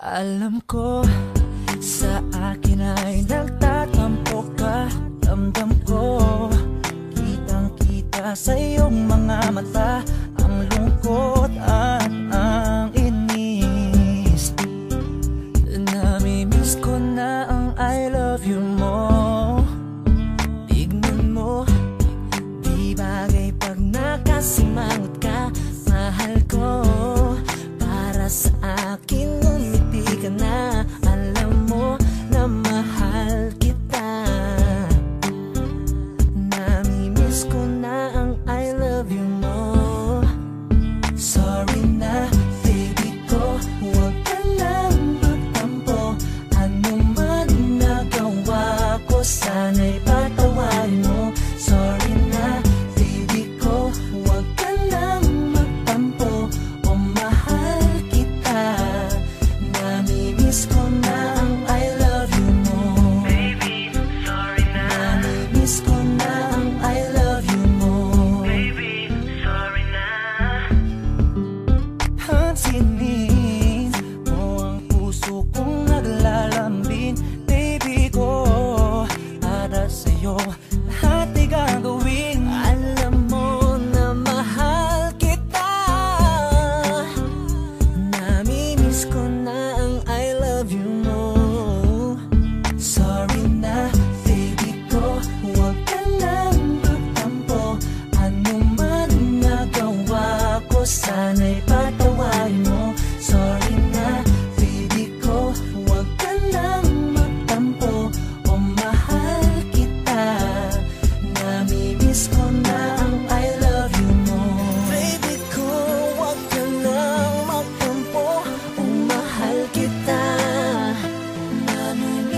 Alam ko sa akin ay nagtatampo ka. Damdam ko kitang kita sa iyong mga mata. Ang lungkot at ang inis. Namimiss ko na ang I love you mo. Tignan mo Di bagay pag nakasimangot ka. Mahal ko Para sa akin tonight.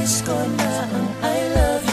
Nais I love you.